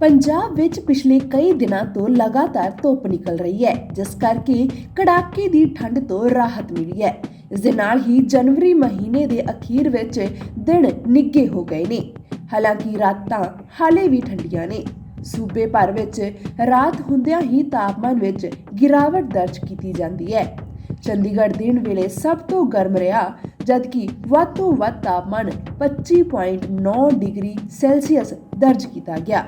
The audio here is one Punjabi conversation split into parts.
ਪੰਜਾਬ ਵਿੱਚ ਪਿਛਲੇ ਕਈ ਦਿਨਾਂ ਤੋਂ ਲਗਾਤਾਰ ਧੁੱਪ ਨਿਕਲ ਰਹੀ ਹੈ, ਜਿਸ ਕਰਕੇ ਕੜਾਕੇ ਦੀ ਠੰਡ ਤੋਂ ਰਾਹਤ ਮਿਲੀ ਹੈ। ਇਸ ਦੇ ਨਾਲ ਹੀ ਜਨਵਰੀ ਮਹੀਨੇ ਦੇ ਅਖੀਰ ਵਿੱਚ ਦਿਨ ਨਿੱਘੇ ਹੋ ਗਏ ਨੇ। ਹਾਲਾਂਕਿ ਰਾਤਾਂ ਹਾਲੇ ਵੀ ਠੰਡੀਆਂ ਨੇ। ਸੂਬੇ ਭਰ ਵਿੱਚ ਰਾਤ ਹੁੰਦਿਆਂ ਹੀ ਤਾਪਮਾਨ ਵਿੱਚ ਗਿਰਾਵਟ ਦਰਜ ਕੀਤੀ ਜਾਂਦੀ ਹੈ। ਚੰਡੀਗੜ੍ਹ ਦਿਨ ਵੇਲੇ ਸਭ ਤੋਂ ਗਰਮ ਰਿਹਾ, ਜਦਕਿ ਵੱਧ ਤੋਂ ਵੱਧ ਤਾਪਮਾਨ 25.9 ਡਿਗਰੀ ਸੈਲਸੀਅਸ ਦਰਜ ਕੀਤਾ ਗਿਆ।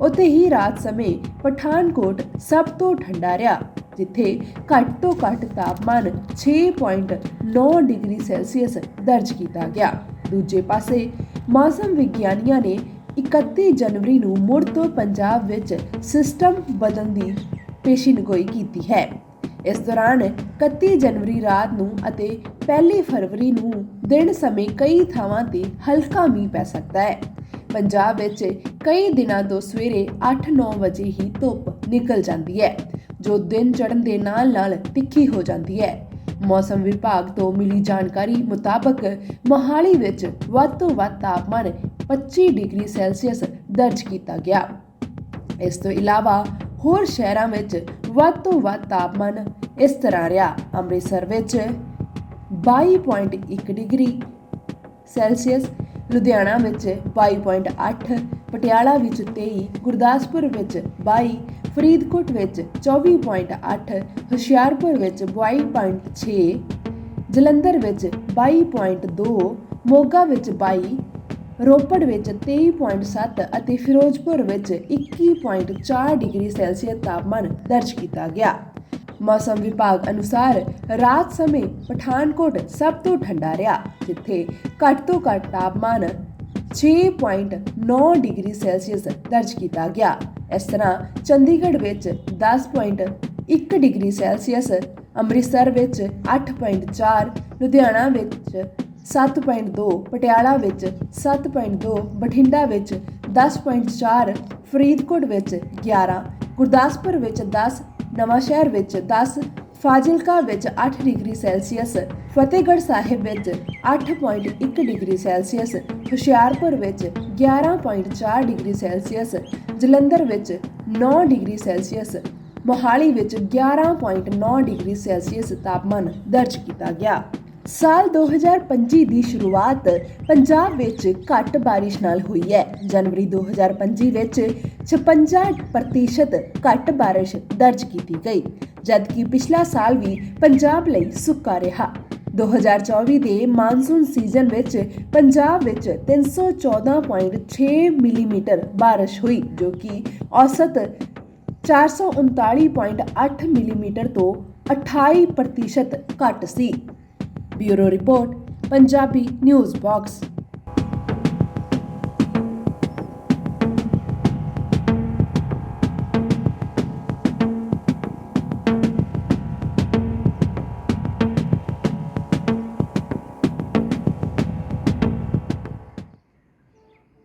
ਉੱਥੇ ਹੀ ਰਾਤ ਸਮੇਂ ਪਠਾਨਕੋਟ ਸਭ ਤੋਂ ਠੰਡਾ ਰਿਹਾ, ਜਿੱਥੇ ਘੱਟ ਤੋਂ ਘੱਟ ਤਾਪਮਾਨ 6.9 ਡਿਗਰੀ ਸੈਲਸੀਅਸ ਦਰਜ ਕੀਤਾ ਗਿਆ। ਦੂਜੇ ਪਾਸੇ, ਮੌਸਮ ਵਿਗਿਆਨੀਆਂ ਨੇ 31 ਜਨਵਰੀ ਨੂੰ ਮੁੜ ਤੋਂ ਪੰਜਾਬ ਵਿੱਚ ਸਿਸਟਮ ਬਦਲਣ ਦੀ ਪੇਸ਼ੀਨਗੋਈ ਕੀਤੀ ਹੈ। ਇਸ ਦੌਰਾਨ 31 ਜਨਵਰੀ ਰਾਤ ਨੂੰ ਅਤੇ 1 ਫਰਵਰੀ ਨੂੰ ਦਿਨ ਸਮੇਂ ਕਈ ਥਾਵਾਂ ਤੇ ਹਲਕਾ ਮੀਂਹ ਪੈ ਸਕਦਾ ਹੈ। ਪੰਜਾਬ ਵਿੱਚ ਕਈ ਦਿਨਾਂ ਤੋਂ ਸਵੇਰੇ 8-9 ਵਜੇ ਹੀ ਧੁੱਪ ਨਿਕਲ ਜਾਂਦੀ ਹੈ, ਜੋ ਦਿਨ ਚੜ੍ਹਨ ਦੇ ਨਾਲ-ਨਾਲ ਤਿੱਖੀ ਹੋ ਜਾਂਦੀ ਹੈ। ਮੌਸਮ ਵਿਭਾਗ ਤੋਂ ਮਿਲੀ ਜਾਣਕਾਰੀ ਮੁਤਾਬਕ ਮੋਹਾਲੀ ਵਿੱਚ ਵੱਧ ਤੋਂ ਵੱਧ ਤਾਪਮਾਨ 25 ਡਿਗਰੀ ਸੈਲਸੀਅਸ ਦਰਜ ਕੀਤਾ ਗਿਆ। ਇਸ ਤੋਂ ਇਲਾਵਾ ਹੋਰ ਸ਼ਹਿਰਾਂ ਵਿੱਚ ਵੱਧ ਤੋਂ ਵੱਧ ਤਾਪਮਾਨ ਇਸ ਤਰ੍ਹਾਂ ਰਿਹਾ। ਅੰਮ੍ਰਿਤਸਰ ਵਿੱਚ 22.1 ਡਿਗਰੀ ਸੈਲਸੀਅਸ ਲੁਧਿਆਣਾ ਵਿੱਚ 22.8 ਪਟਿਆਲਾ ਵਿੱਚ 23 ਗੁਰਦਾਸਪੁਰ ਵਿੱਚ 22 ਫਰੀਦਕੋਟ ਵਿੱਚ 24.8 ਹੁਸ਼ਿਆਰਪੁਰ ਵਿੱਚ 22.6 ਜਲੰਧਰ ਵਿੱਚ 22.2 ਮੋਗਾ ਵਿੱਚ 22 ਰੋਪੜ ਵਿੱਚ 23.7 ਅਤੇ ਫਿਰੋਜ਼ਪੁਰ ਵਿੱਚ 21.4 ਡਿਗਰੀ ਸੈਲਸੀਅਸ ਤਾਪਮਾਨ ਦਰਜ ਕੀਤਾ ਗਿਆ। ਮੌਸਮ ਵਿਭਾਗ ਅਨੁਸਾਰ ਰਾਤ ਸਮੇਂ ਪਠਾਨਕੋਟ ਸਭ ਤੋਂ ਠੰਡਾ ਰਿਹਾ, ਜਿੱਥੇ ਘੱਟ ਤੋਂ ਘੱਟ ਤਾਪਮਾਨ 6.9 ਡਿਗਰੀ ਸੈਲਸੀਅਸ ਦਰਜ ਕੀਤਾ ਗਿਆ। ਇਸ ਤਰ੍ਹਾਂ ਚੰਡੀਗੜ੍ਹ ਵਿੱਚ 10.1 ਡਿਗਰੀ ਸੈਲਸੀਅਸ, ਅੰਮ੍ਰਿਤਸਰ ਵਿੱਚ 8.4 ਲੁਧਿਆਣਾ ਵਿੱਚ 7.2 ਪਟਿਆਲਾ ਵਿੱਚ 7.2 ਬਠਿੰਡਾ ਵਿੱਚ 10.4 ਫਰੀਦਕੋਟ ਵਿੱਚ 11 ਗੁਰਦਾਸਪੁਰ ਵਿੱਚ 10 ਨਵਾਂਸ਼ਹਿਰ ਵਿੱਚ 10 ਫਾਜ਼ਿਲਕਾ ਵਿੱਚ 8 ਡਿਗਰੀ ਸੈਲਸੀਅਸ, ਫਤਿਹਗੜ੍ਹ ਸਾਹਿਬ ਵਿੱਚ 8.1 ਡਿਗਰੀ ਸੈਲਸੀਅਸ, ਹੁਸ਼ਿਆਰਪੁਰ ਵਿੱਚ 11.4 ਡਿਗਰੀ ਸੈਲਸੀਅਸ, ਜਲੰਧਰ ਵਿੱਚ 9 ਡਿਗਰੀ ਸੈਲਸੀਅਸ, ਮੋਹਾਲੀ ਵਿੱਚ 11.9 ਡਿਗਰੀ ਸੈਲਸੀਅਸ ਤਾਪਮਾਨ ਦਰਜ ਕੀਤਾ ਗਿਆ। ਸਾਲ 2025 ਦੀ ਸ਼ੁਰੂਆਤ ਪੰਜਾਬ ਵਿੱਚ ਘੱਟ ਬਾਰਿਸ਼ ਨਾਲ ਹੋਈ ਹੈ। ਜਨਵਰੀ 2025 ਵਿੱਚ 56% ਘੱਟ ਬਾਰਿਸ਼ ਦਰਜ ਕੀਤੀ ਗਈ, ਜਦਕਿ ਪਿਛਲਾ ਸਾਲ ਵੀ ਪੰਜਾਬ ਲਈ ਸੁੱਕਾ ਰਿਹਾ। 2024 ਦੇ ਮਾਨਸੂਨ ਸੀਜ਼ਨ ਵਿੱਚ ਪੰਜਾਬ ਵਿੱਚ 314.6 ਮਿਲੀਮੀਟਰ ਬਾਰਿਸ਼ ਹੋਈ, ਜੋ ਕਿ ਔਸਤ 439.8 ਮਿਲੀਮੀਟਰ ਤੋਂ 28% ਘੱਟ ਸੀ। Bureau report Punjabi news box